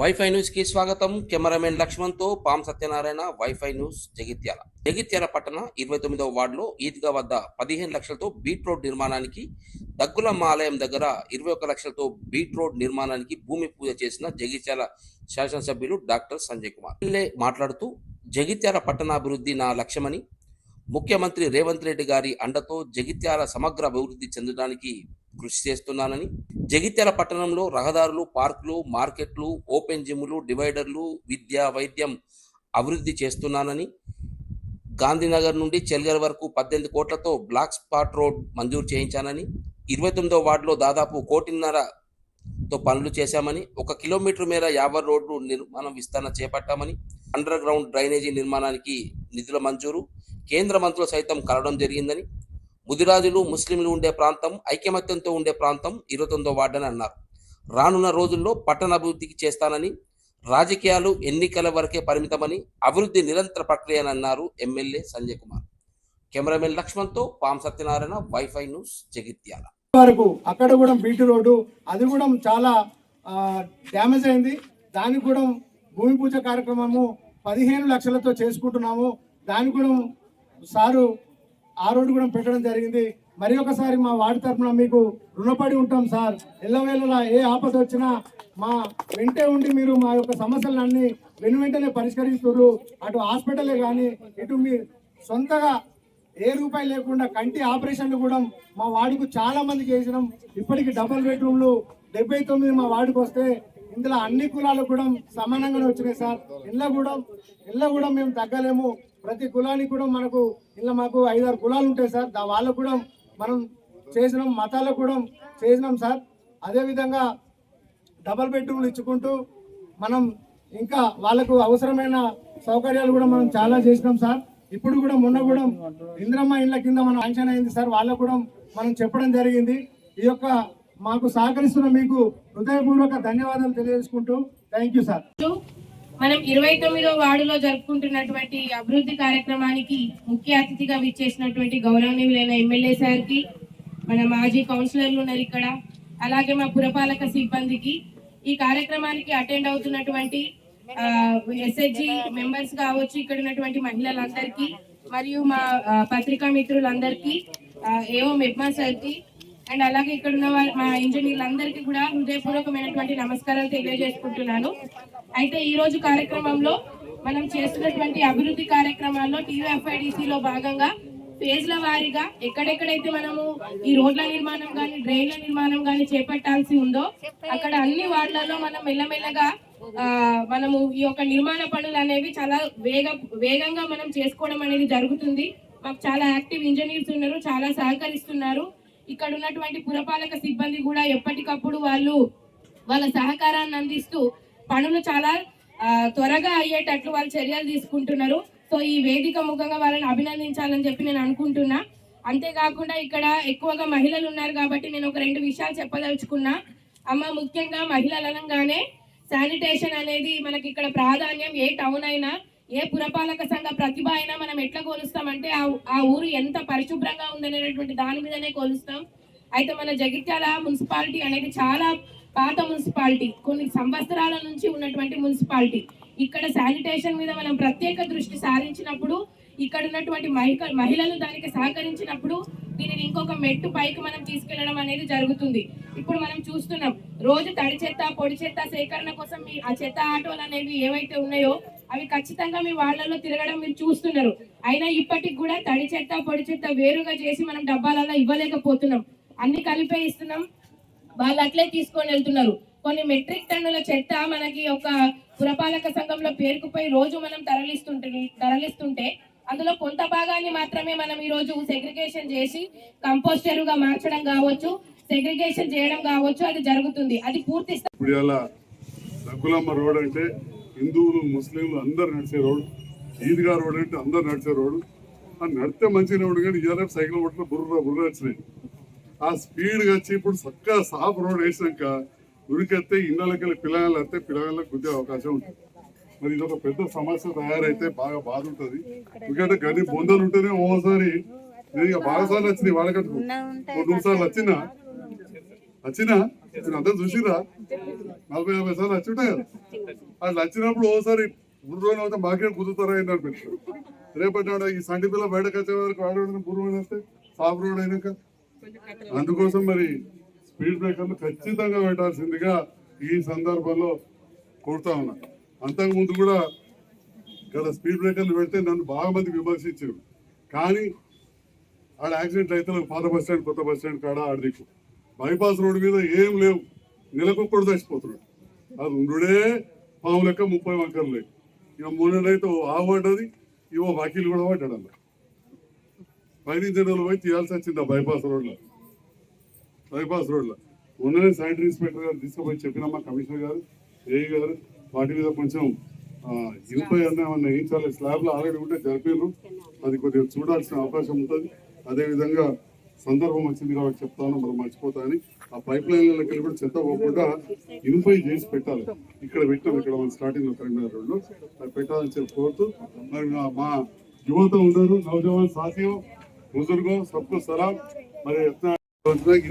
Wifi న్యూస్కి స్వాగతం. Cameraman లక్ష్మణ్తో పాం సత్యనారాయణ వైఫై న్యూస్ జగిత్యాల. జగిత్యాల పట్టణ ఇరవై తొమ్మిదవ వార్డులో ఈద్గా వద్ద పదిహేను లక్షలతో బీట్ రోడ్ నిర్మాణానికి దగ్గులమ్మ ఆలయం దగ్గర ఇరవై ఒక్క లక్షలతో బీట్ రోడ్ నిర్మాణానికి భూమి పూజ చేసిన జగిత్యాల శాసనసభ్యులు డాక్టర్ సంజయ్ కుమార్. ఎమ్మెల్యే మాట్లాడుతూ జగిత్యాల పట్టణాభివృద్ధి నా లక్ష్యమని ముఖ్యమంత్రి రేవంత్ రెడ్డి గారి అండతో జగిత్యాల సమగ్ర అభివృద్ధి చెందడానికి కృషి చేస్తున్నానని జగిత్యాల పట్టణంలో రహదారులు పార్కులు మార్కెట్లు ఓపెన్ జిమ్లు డివైడర్లు విద్య వైద్యం అభివృద్ధి చేస్తున్నానని గాంధీనగర్ నుండి చెల్గర్ వరకు పద్దెనిమిది కోట్లతో బ్లాక్ స్పాట్ రోడ్ మంజూరు చేయించానని ఇరవై తొమ్మిదో వార్డులో దాదాపు కోటిన్నరతో పనులు చేశామని ఒక కిలోమీటర్ మేర యాభై రోడ్లు నిర్మాణం విస్తరణ చేపట్టామని అండర్ గ్రౌండ్ డ్రైనేజీ నిర్మాణానికి నిధుల మంజూరు కేంద్ర మంత్రులు సైతం కలవడం జరిగిందని ముదిరాజులు ముస్లింలు ఉండే ప్రాంతం ఐకమత్యంతో ఉండే ప్రాంతం ఇరవై తొమ్మిదో వార్డని అన్నారు. రానున్న రోజుల్లో పట్టణ అభివృద్ధికి చేస్తానని రాజకీయాలు ఎన్నికల వరకే పరిమితమని అభివృద్ధి నిరంతర ప్రక్రియ అని అన్నారు ఎమ్మెల్యే సంజయ్ కుమార్. కెమెరామెన్ లక్ష్మణ్తో పాం సత్యనారాయణ వైఫై న్యూస్ జగిత్యాల. వరకు అక్కడ కూడా బీటీ రోడ్డు అది కూడా చాలా డ్యామేజ్ అయింది. దానికి కూడా భూమి పూజ కార్యక్రమము పదిహేను లక్షలతో చేసుకుంటున్నాము. దానికి కూడా సారు ఆ రోడ్డు కూడా పెట్టడం జరిగింది. మరి ఒకసారి మా వార్డు తరఫున మీకు రుణపడి ఉంటాం సార్. ఎల్లవేళలా ఏ ఆపద వచ్చినా మా వెంటే ఉండి మీరు మా యొక్క సమస్యలన్నీ వెను వెంటనే పరిష్కరిస్తున్నారు అటు హాస్పిటలే కానీ ఇటు మీ సొంతగా ఏ రూపాయి లేకుండా కంటి ఆపరేషన్లు కూడా మా వార్డుకు చాలా మందికి వేసినాం ఇప్పటికి డబుల్ బెడ్రూమ్లు డెబ్బై తొమ్మిది మా వార్డుకు వస్తే ఇందులో అన్ని కులాలు కూడా సమానంగానే వచ్చినాయి సార్. ఇళ్ళ కూడా ఇళ్ళ కూడా మేము తగ్గలేము. ప్రతి కులానికి కూడా మనకు ఇలా మాకు ఐదారు కులాలు ఉంటాయి సార్. దా వాళ్ళకు కూడా మనం చేసినాం మతాలకు కూడా చేసినాం సార్. అదేవిధంగా డబల్ బెడ్రూమ్లు ఇచ్చుకుంటూ మనం ఇంకా వాళ్ళకు అవసరమైన సౌకర్యాలు కూడా మనం చాలా చేసినాం సార్. ఇప్పుడు కూడా మొన్న కూడా ఇంద్రమ్మ ఇండ్ల కింద మనం అంచనా అయింది సార్. వాళ్ళకు కూడా మనం చెప్పడం జరిగింది. ఈ యొక్క మాకు సహకరిస్తున్న మీకు హృదయపూర్వక ధన్యవాదాలు తెలియజేసుకుంటూ థ్యాంక్ యూ సార్. మనం ఇరవై తొమ్మిదో వార్డులో జరుపుకుంటున్నటువంటి అభివృద్ధి కార్యక్రమానికి ముఖ్య అతిథిగా విచ్చేసినటువంటి గౌరవనీయులైన ఎమ్మెల్యే సార్కి మన మాజీ కౌన్సిలర్లు ఉన్నారు ఇక్కడ అలాగే మా పురపాలక సిబ్బందికి. ఈ కార్యక్రమానికి అటెండ్ అవుతున్నటువంటి ఎస్హెచ్జి మెంబర్స్ కావచ్చు ఇక్కడ ఉన్నటువంటి మహిళలందరికీ మరియు మా పత్రికా మిత్రులందరికీ ఆ, ఏవో మెప్మా సార్కి అండ్ అలాగే ఇక్కడ ఉన్న మా ఇంజనీర్లందరికీ కూడా హృదయపూర్వకమైనటువంటి నమస్కారాలు తెలియజేసుకుంటున్నాను. అయితే ఈ రోజు కార్యక్రమంలో మనం చేస్తున్నటువంటి అభివృద్ధి కార్యక్రమాల్లో టీవీఎఫ్ఐడిసి లో భాగంగా ఫేజ్ల వారీగా ఎక్కడెక్కడైతే మనము ఈ రోడ్ల నిర్మాణం కానీ డ్రైన్ల నిర్మాణం కానీ చేపట్టాల్సి ఉందో అక్కడ అన్ని వార్డులలో మనం మెల్లమెల్లగా ఆ, మనము ఈ యొక్క నిర్మాణ పనులు అనేవి చాలా వేగ వేగంగా మనం చేసుకోవడం అనేది జరుగుతుంది. మాకు చాలా యాక్టివ్ ఇంజనీర్స్ ఉన్నారు చాలా సహకరిస్తున్నారు. ఇక్కడ ఉన్నటువంటి పురపాలక సిబ్బంది కూడా ఎప్పటికప్పుడు వాళ్ళు వాళ్ళ సహకారాన్ని అందిస్తూ పనులు చాలా త్వరగా అయ్యేటట్లు వాళ్ళు చర్యలు తీసుకుంటున్నారు. సో ఈ వేదిక ముఖంగా వాళ్ళని అభినందించాలని చెప్పి నేను అనుకుంటున్నా. అంతేకాకుండా ఇక్కడ ఎక్కువగా మహిళలు ఉన్నారు కాబట్టి నేను ఒక రెండు విషయాలు చెప్పదలుచుకున్నా. అమ్మ ముఖ్యంగా మహిళల అనగానే శానిటేషన్ అనేది మనకి ఇక్కడ ప్రాధాన్యం ఏ టౌన్ అయినా ఏ పురపాలక సంఘ ప్రతిభ అయినా మనం ఎట్లా కోలుస్తామంటే ఆ ఊరు ఎంత పరిశుభ్రంగా ఉందనేటువంటి దాని మీదనే కోలుస్తాం. అయితే మన జగిత్యాల మున్సిపాలిటీ అనేది చాలా పాత మున్సిపాలిటీ కొన్ని సంవత్సరాల నుంచి ఉన్నటువంటి మున్సిపాలిటీ. ఇక్కడ శానిటేషన్ మీద మనం ప్రత్యేక దృష్టి సారించినప్పుడు ఇక్కడ ఉన్నటువంటి మహిళ మహిళలు దానికి సహకరించినప్పుడు దీనిని ఇంకొక మెట్టు పైకి మనం తీసుకెళ్ళడం అనేది జరుగుతుంది. ఇప్పుడు మనం చూస్తున్నాం రోజు తడి చెత్త పొడి చెత్త సేకరణ కోసం మీ ఆ చెత్త ఆటోలు అనేవి ఏవైతే ఉన్నాయో అవి ఖచ్చితంగా మీ వాళ్ళలో తిరగడం మీరు చూస్తున్నారు. అయినా ఇప్పటికి కూడా తడి చెత్త పొడి చెత్త వేరుగా చేసి మనం డబ్బాలలో ఇవ్వలేకపోతున్నాం. అన్ని కలిపే ఇస్తున్నాం. వాళ్ళు అట్లే తీసుకొని వెళ్తున్నారు. కొన్ని మెట్రిక్ టన్నుల చెత్త మనకి ఒక పురపాలక సంఘంలో పేరుకుపోయి రోజు మనం తరలిస్తుంటే తరలిస్తుంటే అందులో కొంత భాగాన్ని మాత్రమే మనం ఈ రోజు సెగ్రిగేషన్ చేసి కంపోస్ట్ ఎరువుగా మార్చడం కావచ్చు సెగ్రిగేషన్ చేయడం కావచ్చు అది జరుగుతుంది. అది పూర్తి దగ్గులమ్మ రోడ్ అంటే హిందువులు ముస్లింలు అందరు నడిచే రోడ్. ఈద్గా రోడ్ అంటే అందరు నడిచే రోడ్. అది నడితే మంచిగా రోడ్ కానీ ఇవాళ సైకిల్ పట్ల బుర్ర బుర్ర వచ్చినాయి. ఆ స్పీడ్గా వచ్చి ఇప్పుడు చక్కగా సాఫ్ రోడ్ వేసినాక ఉరికెత్తే ఇళ్ళకెళ్ళి పిల్లలు వస్తే పిల్లలకు గుద్దే అవకాశం ఉంటుంది. మరి ఇది ఒక పెద్ద సమస్య తయారైతే బాగా బాధ ఉంటుంది. ఎందుకంటే గని బొందలు ఉంటేనే ఓసారి నేను ఇక బాగా సార్లు వచ్చినాయి వాళ్ళకట్టుకు రెండు సార్లు వచ్చినా? వచ్చినా? మీరు అందరూ చూసిరా నలభై యాభై సార్లు వచ్చి ఉంటాయి? కదా అట్లా వచ్చినప్పుడు ఓసారి మూడు రోజులు అవుతే మాకే కుదురుతారా ఏంటి అనిపిస్తుంది రేపటి ఈ సంటి పిల్ల బయటకు వచ్చే వరకు ఆడవాడిని పూర్వం వస్తే సాఫ్ రోడ్ అయినాక అందుకోసం మరి స్పీడ్ బ్రేకర్లు ఖచ్చితంగా పెట్టాల్సిందిగా ఈ సందర్భంలో కోరుతా ఉన్నా. అంతకు ముందు కూడా ఇక్కడ స్పీడ్ బ్రేకర్లు పెడితే నన్ను బాగా మంది విమర్శించారు. కానీ ఆడ యాక్సిడెంట్ అయితే పాత బస్ స్టాండ్ కొత్త బస్ స్టాండ్ కాడ ఆడ దిక్కు. బైపాస్ రోడ్డు మీద ఏం లేవు. నెలకొక్కడు చచ్చిపోతున్నాడు. అది ఉండుడే పాము లెక్క ముప్పై వంకర్లు. లేవు ఇక మూడేళ్ళైతే ఆవు పడ్డది ఇవో వకీలు కూడా పడ్డాడు అలా పైనుంచి రోజులు పోయి తీయాల్సి వచ్చింది ఆ బైపాస్ రోడ్లో బైపాస్ రోడ్లో ఉన్ననే శానిటరీ ఇన్స్పెక్టర్ గారు తీసుకుపోయి చెప్పినమ్మా కమిషనర్ గారు ఏ గారు వాటి మీద కొంచెం ఇనుపై అన్న ఏమన్నా వేయించాలి. స్లాబ్లో ఆల్రెడీ ఉంటే జరిపారు. అది కొద్దిగా చూడాల్సిన అవకాశం ఉంటుంది. అదేవిధంగా సందర్భం వచ్చింది కాబట్టి చెప్తాను మనం మర్చిపోతానని ఆ పైప్ లైన్లకి వెళ్ళి కూడా చెత్త పోకుండా ఇనుపై చేసి పెట్టాలి. ఇక్కడ పెట్టాం ఇక్కడ మన స్టార్టింగ్లో కరీంనగర్ రోడ్లో అది పెట్టాలని చెప్పి కోరుతూ మరి మా- యువత ఉన్నారు నవజవాన్ సాధ్యం బుజుర్గో సబ్కు సలాం. మరి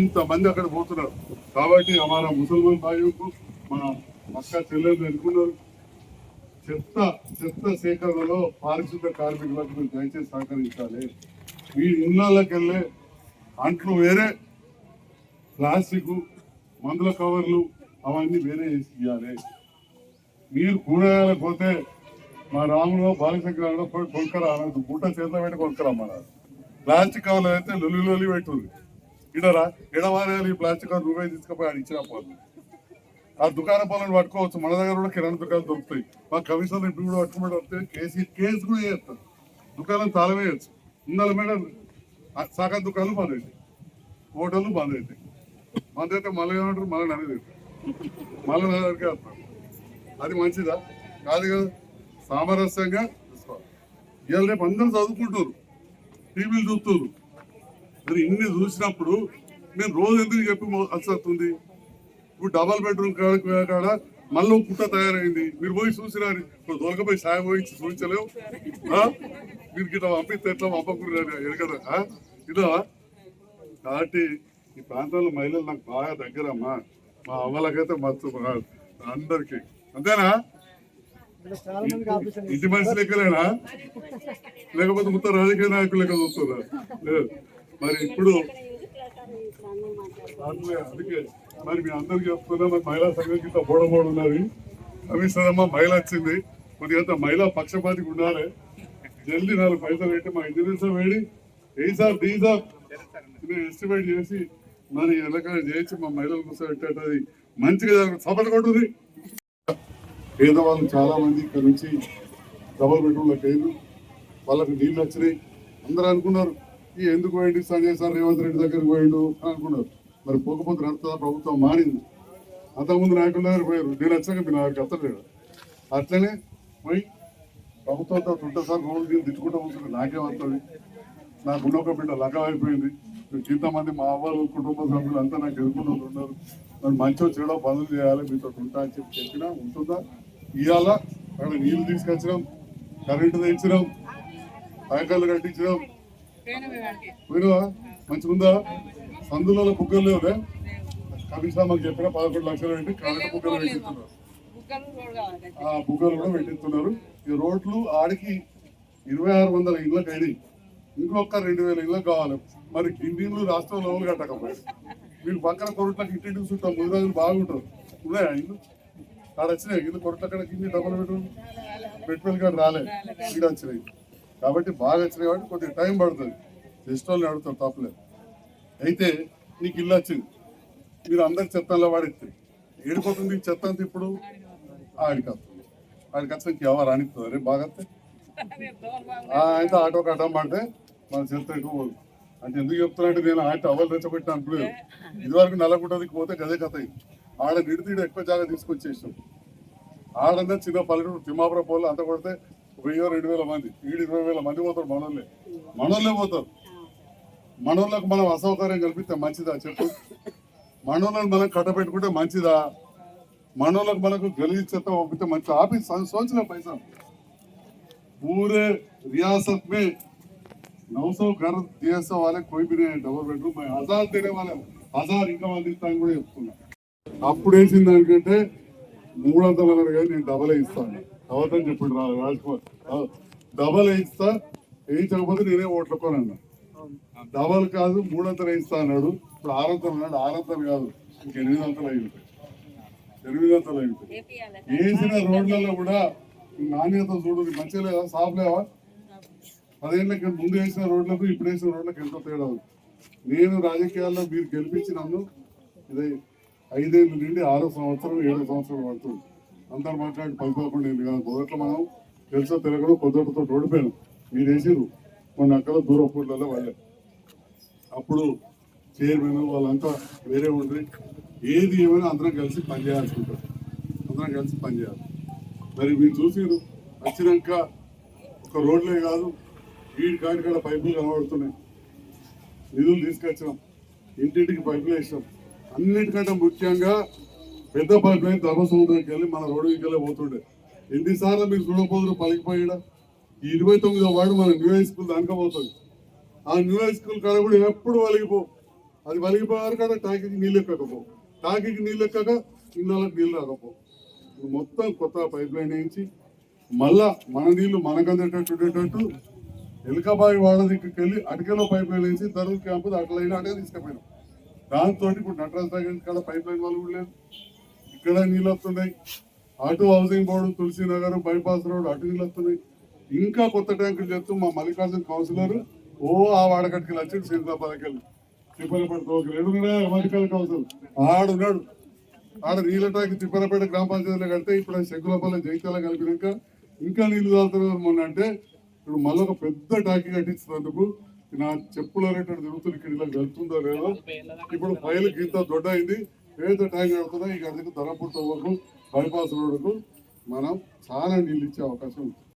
ఇంత మంది అక్కడ పోతున్నారు? కాబట్టి మన ముసల్మాన్ భాయ్యకు మన అక్క చెల్లెలు ఎన్నుకున్నారు చెత్త చెత్త సేకరణలో పారిశుద్ధ కార్మికులకు మీరు దయచేసి సహకరించాలి. మీ ఇళ్ళకెళ్ళే అంట్లు వేరే ప్లాస్టిక్ మందుల కవర్లు అవన్నీ వేరే వేసి ఇవ్వాలి మీరు కూరగాయలకు పోతే మా రాములో బాలశంకరంలో కొనుక్కరా అనొద్దు గుట్ట చేతిలో పెట్టి కొనుక్కరమ్మన్నారు ప్లాస్టిక్ కవర్లు అయితే లొల్లి లొల్లి పెట్టుంది. ఇడరా ఇడవారేయాలి ఈ ప్లాస్టిక్ కవర్ నువ్వే తీసుకుపోయి ఆడ ఇచ్చిన పోదు ఆ దుకాణ పనులను పట్టుకోవచ్చు. మన దగ్గర కూడా కిరాణా దుకాణాలు దొరుకుతాయి. మా కమిషనర్ ఇప్పుడు కూడా పట్టుకుని వస్తే కేసీ కేసు కూడా చేస్తారు. దుకాణం తాళమేయచ్చు. ఉండాలి మేడం. సగం దుకాణాలు బంద్ అవుతాయి హోటళ్ళు బంద్ అవుతాయి బంద్ అయితే మళ్ళీ ఏమంటారు? మళ్ళీ అనేది మళ్ళీ నా దగ్గరికి వస్తారు అది మంచిదా? కాదు కదా. సామరస్యంగా తీసుకోవాలి ఇవాళ రేపు అందరూ చదువుకుంటారు టీవీలు చూస్తారు మరి ఇన్ని చూసినప్పుడు నేను రోజు ఎందుకు చెప్పి వస్తుంది? ఇప్పుడు డబల్ బెడ్రూమ్ కాడ కాడ మళ్ళీ పుట్ట తయారైంది. మీరు పోయి చూసినారు. ఇప్పుడు దొరకపోయి సాయం పోయి చూపించలేవు. మీరు ఇట్లా పంపిస్తే ఎట్లా పంపకూడదు ఎరగదా? ఇదా? కాబట్టి ఈ ప్రాంతంలో మహిళలు నాకు బాగా దగ్గరమ్మా. మా అవ్వలకైతే మస్తు అందరికీ అందరికి. అంతేనా? ఇంటి మనిషి లెక్కలేనా? లేకపోతే మొత్తం రాజకీయ నాయకులు లెక్క లేదు. మరి ఇప్పుడు అందుకే మరి మీ అందరికి చెప్తున్నా మరి మహిళా సంఘం కింద బోడబోడు ఉన్నది. కమిషనర్ మహిళ వచ్చింది. కొద్దిగా మహిళా పక్షపాతికి ఉండాలి. జల్దీ నాలుగు పైసలు పెట్టి మా ఇంజనీర్స్ వేడి. ఏ సార్ డీ సార్? ఎస్టిమేట్ చేసి మరి ఎలక చేసి మా మహిళలు కూర్చోబెట్టేది మంచిగా జరుగుతుంది సపోర్ట్ కొట్టుది. పేదవాళ్ళు చాలామంది ఇక్కడ నుంచి డబల్ బెడ్రూమ్లకు అయ్యారు వాళ్ళకి నీళ్ళు వచ్చినాయి అందరూ అనుకున్నారు ఈ ఎందుకు పోయిండు? సంజయ్ సార్ రేవంత్ రెడ్డి దగ్గరికి పోయిండు? అని అనుకున్నారు. మరి పోకపోతే నడుతుందా ప్రభుత్వం మారింది. అంతకుముందు నాయకుల దగ్గర పోయారు? నేను వచ్చాక మీ నాకు ఎత్తలేడు అట్లనే పోయి ప్రభుత్వంతో ఉంటే రోజు నేను తిట్టుకుంటూ ఉంటుంది నాకే వస్తుంది నాకు ఉన్న ఒక బిడ్డ లగం అయిపోయింది. ఇంతమంది మా అవ్వాలి కుటుంబ సభ్యులు అంతా నాకు ఎదుర్కొంటూ ఉన్నారు. మరి మంచిగా చెడో పనులు చేయాలి మీతో ఉంటా అని చెప్పి చెప్పినా ఉంటుందా? ఇవాళ అక్కడ నీళ్ళు తీసుకొచ్చడం కరెంటు తెచ్చడం ట్యాంకర్లు కట్టించడం పోయినవా? మంచిగా ఉందా సందులలో బుగ్గలు లేవులే? కమిషన్ మాకు చెప్పిన పదకొండు లక్షలు పెట్టి కరెంటు బుగ్గలు పెట్టిస్తున్నారు. ఆ బుగ్గలు కూడా పెట్టిస్తున్నారు. ఈ రోడ్లు ఆడికి ఇరవై ఆరు వందల ఇళ్ళకి అయినాయి ఇంకొక రెండు వేల ఇళ్ళకి కావాలి. మరి కిందీళ్ళు రాష్ట్రం లెవెల్ కట్టకపోయారు? వీళ్ళు పక్కన కొరట్లకు ఇంటింటికి చుట్టాం. ముందు రోజులు బాగుంటారు. ఉన్నాయా ఇల్లు ఆడ వచ్చినాయి. ఇల్లు కొరట్ల కడ కింది డబ్బులు పెట్టు పెట్టుబడి కాడ రాలే. ఇక్కడ వచ్చినాయి. కాబట్టి బాగా వచ్చినాయి కాబట్టి కొద్దిగా టైం పడుతుంది. జస్ట్ వాళ్ళని అడుగుతారు తప్పలేదు అయితే నీకు ఇల్లు వచ్చింది. మీరు అందరి చెత్తలో వాడితే ఏడిపోతుంది చెత్త అంతా ఇప్పుడు? ఆడికి వస్తుంది. ఆడికి వచ్చి ఎవరు రానిస్తుంది రేపు బాగా అయితే ఆటో కట్టం పడితే మన చెత్త ఎక్కువ. అంటే ఎందుకు చెప్తున్నట్టు నేను ఆట అవలు రెచ్చగొట్టిన అనుకోలేదు. ఇదివరకు నల్లగుంటదికి పోతే గదే కథ. ఆడ నిడితీడు ఎక్కువ జాగా తీసుకొచ్చేసాం ఆడన్నా చిన్న పల్లెటూరు తిమ్మాపురం పోలు అంత కొడితే వెయ్యి రెండు వేల మంది ఈడు ఇరవై వేల మంది పోతారు మనోళ్ళే మనోళ్ళే పోతారు మనోళ్ళకు మనం అసౌకర్యం కల్పిస్తే మంచిదా చెప్పు మనోళ్ళని మనం కట్టబెట్టుకుంటే మంచిదా మనోళ్ళకు మనకు గలీజ్ చెత్త పంపితే మంచి ఆఫీస్ సోచిన పైసా पूरे रियासत में 900 घर दिए वाले कोई भी नहीं है डबल बेडरूम में हजार देने वाले हजार इनकम अंदिस्तान కూడా చెప్తున్నా అప్పుడు వేసిన దానికంటే మూడు వందలు అన్నారు కానీ నేను డబల్ ఇస్తాను. అవతని చెప్పిండు రా రాజ్కుమార్. డబల్ వేయిస్తా వేయించకపోతే నేనే ఓట్లకోనన్నా డబల్ కాదు మూడు వందలు వేయిస్తా అన్నాడు. ఇప్పుడు ఆరు వందలు అన్నాడు. ఆరు వందలు కాదు ఇంక ఎనిమిది వందలు అయిపోతాయి ఎనిమిది వందలు అయిపోతాయి వేసిన రోడ్లలో కూడా నాణ్యత చూడు మంచిగా లేదా? సాఫ్ లేవా పదేళ్ళ ముందు వేసిన రోడ్లకు ఇప్పుడు వేసిన రోడ్లకు ఎంతో తేడా ఉంది. నేను రాజకీయాల్లో మీరు గెలిపించి నన్ను ఇదే ఐదేళ్ళు నుండి ఆరో సంవత్సరం ఏడో సంవత్సరం పడుతుంది అందరు మాట్లాడి పది పదకొండు ఏళ్ళు కాదు. మొదట్లో మనం తెలుసో తిరగడం పొద్దుటతో ఓడిపోయాను మీరు వేసిరు మొన్న అక్కడ దూర పూట్లలో వాళ్ళే. అప్పుడు చైర్మన్ వాళ్ళంతా వేరే ఉండ్రి. ఏది ఏమైనా అందరం కలిసి పనిచేయాల్సుకుంటారు అందరం కలిసి పనిచేయాలి మరి మీరు చూసిరు వచ్చినాక ఒక రోడ్లే కాదు వీడి కాడికాడ పైపులు కనబడుతున్నాయి. నిధులు తీసుకొచ్చాం ఇంటింటికి పైపులు వేసాం అన్నిటికంటే ముఖ్యంగా పెద్ద పైప్ లైన్ వెళ్ళి మన రోడ్డు ఇంకెళ్ళి పోతుండే. ఎన్నిసార్లు మీరు చూడకపోదురు పలికిపోయాడా? ఈ ఇరవై తొమ్మిదో వాడు మన న్యూ హై స్కూల్ దానికపోతుంది ఆ న్యూ హై స్కూల్ కాడ కూడా ఎప్పుడు వలిగిపో. అది వలిగిపోయారు కదా టాకీకి నీళ్ళు ఎక్కకపో. టాకీకి నీళ్ళు ఎక్కక ఇన్నాళ్ళకి నీళ్ళు రాకపో. మొత్తం కొత్త పైప్ లైన్ వేయించి మళ్ళా మన నీళ్ళు మనకు అందేటట్టు ఉండేటట్టు ఎలకబాయి వాడ దగ్గరికి వెళ్ళి అటుకలో పైప్ లైన్ వేసి ధరలు క్యాంపు అట్లయినా అటే తీసుకుపోయినాం. దాంతో ఇప్పుడు నటరాజ్ నగర్ కాడ పైప్ లైన్ వాళ్ళు కూడా లేదు ఇక్కడ నీళ్ళు వస్తున్నాయి. అటు housing board Tulasi Nagar bypass road అటు నీళ్ళు వస్తున్నాయి. ఇంకా కొత్త ట్యాంకులు చేస్తూ మా మల్లికార్జున కౌన్సిలర్ ఓ ఆ వాడకట్టుకి వచ్చి సిరిదాబాద్కి వెళ్ళి. తిప్పలపేట తోకి మల్లికార్జున కౌన్సిలర్? ఆడున్నాడు. ఆడ నీళ్ళ ట్యాంక్ తిప్పలపేట గ్రామ పంచాయతీలో కడితే ఇప్పుడు శంకులపల్లి జైతాల కలిపినాక ఇంకా నీళ్ళు తాగుతున్నారు మొన్న అంటే ఇప్పుడు మళ్ళీ ఒక పెద్ద ట్యాంక్ కట్టించినందుకు నా చెప్పులు అనేటువంటి తిరుగుతున్న ఇక్కడ ఇలా వెళ్తుందో లేదో ఇప్పుడు ఫైల్ ఇంత దొడ్డ అయింది ఏదైతే ట్యాంక్ కడుతుందో ఇక అందుకు ధరపూర్ వరకు బైపాస్ రోడ్డుకు మనం చాలా నీళ్ళు ఇచ్చే అవకాశం ఉంది.